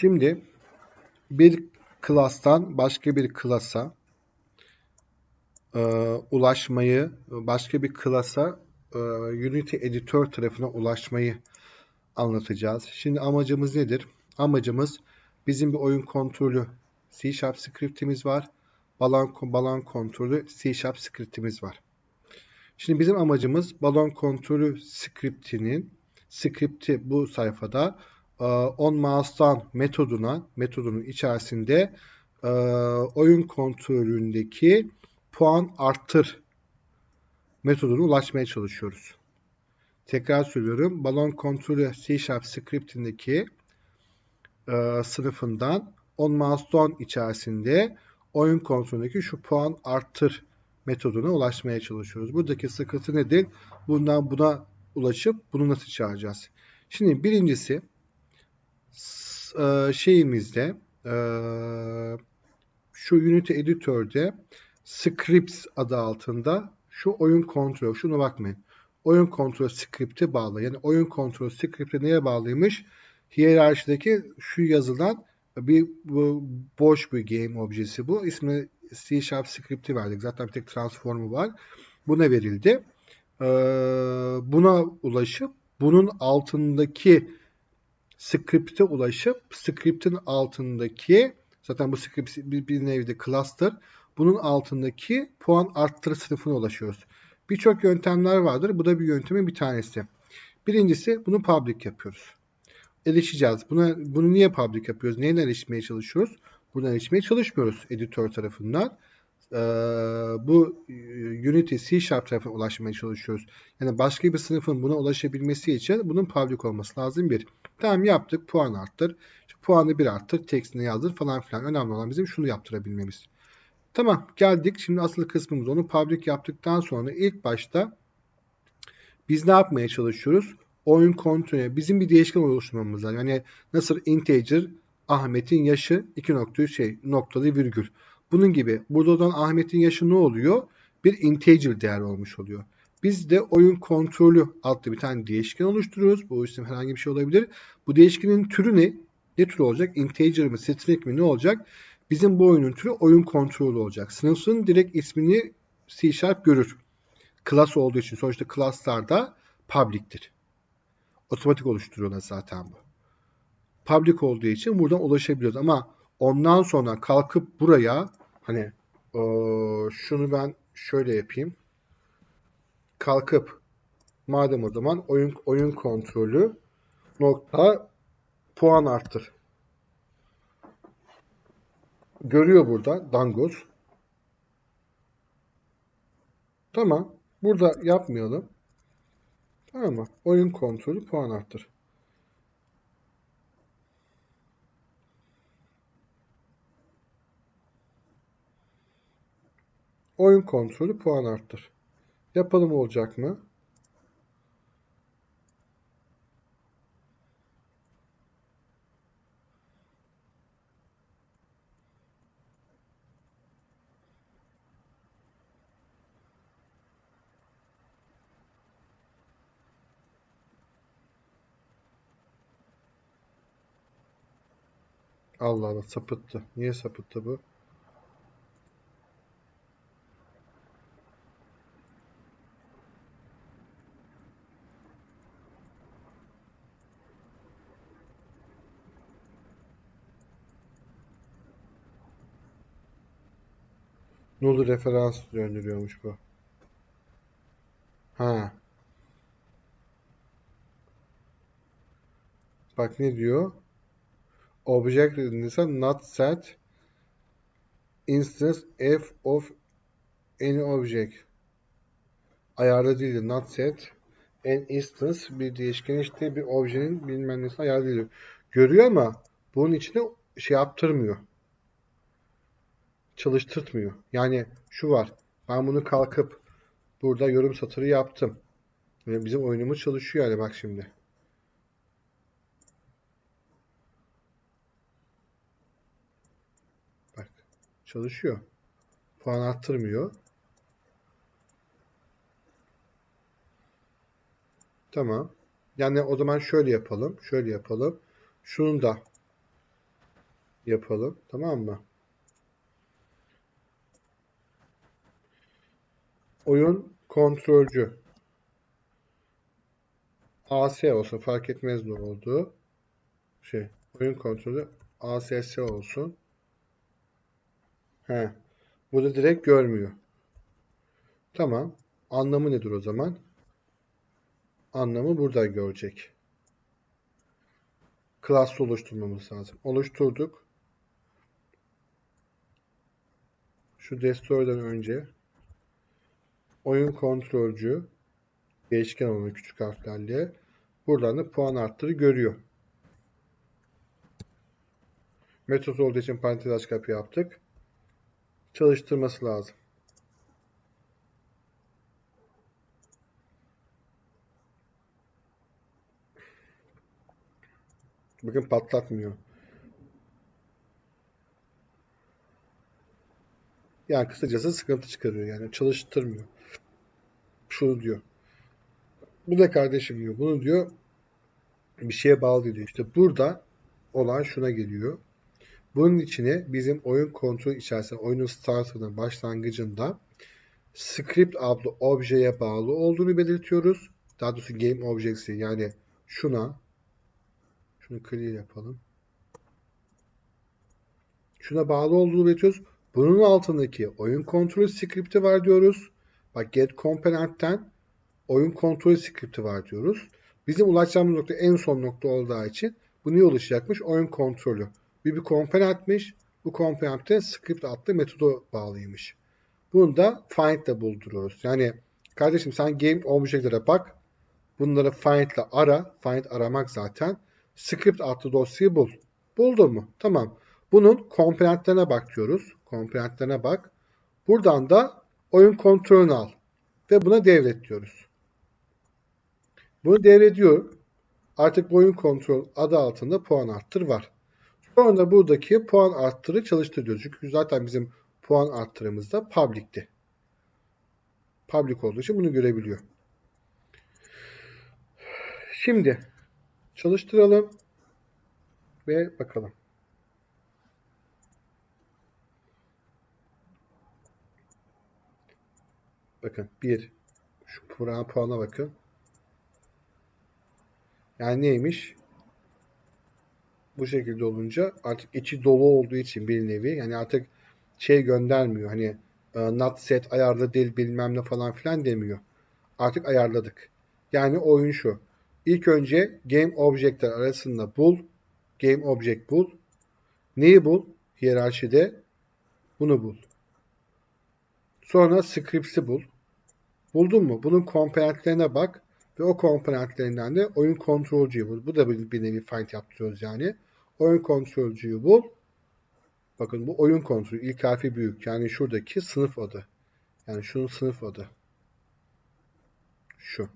Şimdi bir klastan başka bir klasa e, ulaşmayı, başka bir klasa e, Unity Editor tarafına ulaşmayı anlatacağız. Şimdi amacımız nedir? Amacımız bizim bir oyun kontrolü C Sharp scriptimiz var. Balon, balon kontrolü C Sharp scriptimiz var. Şimdi bizim amacımız balon kontrolü scriptinin scripti bu sayfada on mouse'dan metoduna metodunun içerisinde e, oyun kontrolündeki puan arttır metoduna ulaşmaya çalışıyoruz. Tekrar söylüyorum. Balon kontrolü C Sharp scriptindeki e, sınıfından on milestone içerisinde oyun kontrolündeki şu puan arttır metoduna ulaşmaya çalışıyoruz. Buradaki sıkıntı nedir? Bundan buna ulaşıp bunu nasıl çağıracağız? Şimdi birincisi e, şeyimizde e, şu Unity Editor'de scripts adı altında şu oyun kontrol, şuna bakmayın. Oyun kontrol script'e bağlı. Yani oyun kontrol script'e neye bağlıymış? Hiyerarşideki şu yazılan bir bu, boş bir game objesi bu. İsmi C Sharp script'i verdik. Zaten bir tek transformu var. Buna verildi. Ee, buna ulaşıp bunun altındaki script'e ulaşıp script'in altındaki zaten bu script bir, bir nevi cluster bunun altındaki puan arttır sınıfına ulaşıyoruz. Birçok yöntemler vardır. Bu da bir yöntemin bir tanesi. Birincisi bunu public yapıyoruz. Erişeceğiz. Buna, bunu niye public yapıyoruz? Neyle erişmeye çalışıyoruz? Buradan erişmeye çalışmıyoruz editör tarafından. Ee, bu e, Unity C Sharp tarafına ulaşmaya çalışıyoruz. Yani başka bir sınıfın buna ulaşabilmesi için bunun public olması lazım bir. Tamam yaptık. Puan arttır. Şu puanı bir arttır. Tekstini yazdır falan filan. Önemli olan bizim şunu yaptırabilmemiz. Tamam geldik. Şimdi asıl kısmımız onu public yaptıktan sonra ilk başta biz ne yapmaya çalışıyoruz? Oyun kontrolü. Bizim bir değişken oluşturmamız lazım. Yani nasıl integer Ahmet'in yaşı 2 nokta şey noktalı virgül. Bunun gibi burada olan Ahmet'in yaşı ne oluyor? Bir integer değer olmuş oluyor. Biz de oyun kontrolü adlı bir tane değişken oluşturuyoruz. Bu isim herhangi bir şey olabilir. Bu değişkenin türü ne? Ne tür olacak? Integer mi, string mi ne olacak? Bizim bu oyunun türü oyun kontrolü olacak. Sınıfın direkt ismini C Sharp görür. Class olduğu için sonuçta class'larda public'tir. Otomatik oluşturuyorlar zaten bu. Public olduğu için buradan ulaşabiliyoruz ama ondan sonra kalkıp buraya hani ee, şunu ben şöyle yapayım. Kalkıp madem o zaman oyun oyun kontrolü nokta puan arttır görüyor burada dangoz. Tamam. Burada yapmayalım. Tamam mı? Oyun kontrolü puan arttır. Oyun kontrolü puan arttır. Yapalım olacak mı? Allah Allah sapıttı. Niye sapıttı bu? Null referans döndürüyormuş bu. Ha. Bak ne diyor? object dediyse not set instance f of any object ayarlı değildir. Not set an instance bir değişken işte bir objenin bilmem nesi ayarlı değildir. Görüyor ama bunun içinde şey yaptırmıyor. Çalıştırtmıyor. Yani şu var. Ben bunu kalkıp burada yorum satırı yaptım. Yani bizim oyunumuz çalışıyor yani bak şimdi. çalışıyor. Puan arttırmıyor. Tamam. Yani o zaman şöyle yapalım. Şöyle yapalım. Şunun da yapalım. Tamam mı? Oyun kontrolcü. AS olsun fark etmez ne oldu. Şey, oyun kontrolü ASS olsun. He. Burada direkt görmüyor. Tamam. Anlamı nedir o zaman? Anlamı burada görecek. Class oluşturmamız lazım. Oluşturduk. Şu destroy'dan önce oyun kontrolcü değişken olan küçük harflerle buradan da puan arttırı görüyor. Metot olduğu için parantez aç kapı yaptık. Çalıştırması lazım. Bakın patlatmıyor. Yani kısacası sıkıntı çıkarıyor. Yani çalıştırmıyor. Şunu diyor. Bu da kardeşim diyor. Bunu diyor bir şeye bağlı diyor. İşte burada olan şuna geliyor. Bunun içine bizim oyun kontrol içerisinde oyunun startının başlangıcında script adlı objeye bağlı olduğunu belirtiyoruz. Daha doğrusu game object'i yani şuna şunu clear yapalım. Şuna bağlı olduğunu belirtiyoruz. Bunun altındaki oyun kontrol script'i var diyoruz. Bak get component'ten oyun kontrol script'i var diyoruz. Bizim ulaşacağımız nokta en son nokta olduğu için bu niye oluşacakmış? Oyun kontrolü. Bir bir komponentmiş. Bu komponentte script adlı metodu bağlıymış. Bunu da find ile bulduruyoruz. Yani kardeşim sen game object'lere bak. Bunları find ile ara. Find aramak zaten. Script adlı dosyayı bul. Buldun mu? Tamam. Bunun komponentlerine bak diyoruz. Komponentlerine bak. Buradan da oyun kontrolünü al. Ve buna devret diyoruz. Bunu devrediyor. Artık oyun kontrol adı altında puan arttır var. Sonra buradaki puan arttırı çalıştırıyoruz. Çünkü zaten bizim puan arttırımız da public'ti. Public olduğu için bunu görebiliyor. Şimdi çalıştıralım ve bakalım. Bakın bir şu puan puana bakın. Yani neymiş? Bu şekilde olunca artık içi dolu olduğu için bir nevi yani artık şey göndermiyor. Hani e, not set ayarlı değil bilmem ne falan filan demiyor. Artık ayarladık. Yani oyun şu. İlk önce game objectler arasında bul. Game object bul. Neyi bul? Hiyerarşide bunu bul. Sonra scripts'i bul. Buldun mu? Bunun komponentlerine bak ve o komponentlerinden de oyun kontrolcüyü bul. Bu da bir, bir nevi find yaptırıyoruz yani. Oyun kontrolcüyü bul. Bakın bu oyun kontrolü. İlk harfi büyük. Yani şuradaki sınıf adı. Yani şunun sınıf adı. Şu.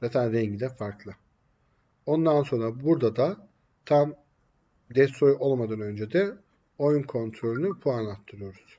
Zaten rengi de farklı. Ondan sonra burada da tam destroy olmadan önce de oyun kontrolünü puan attırıyoruz.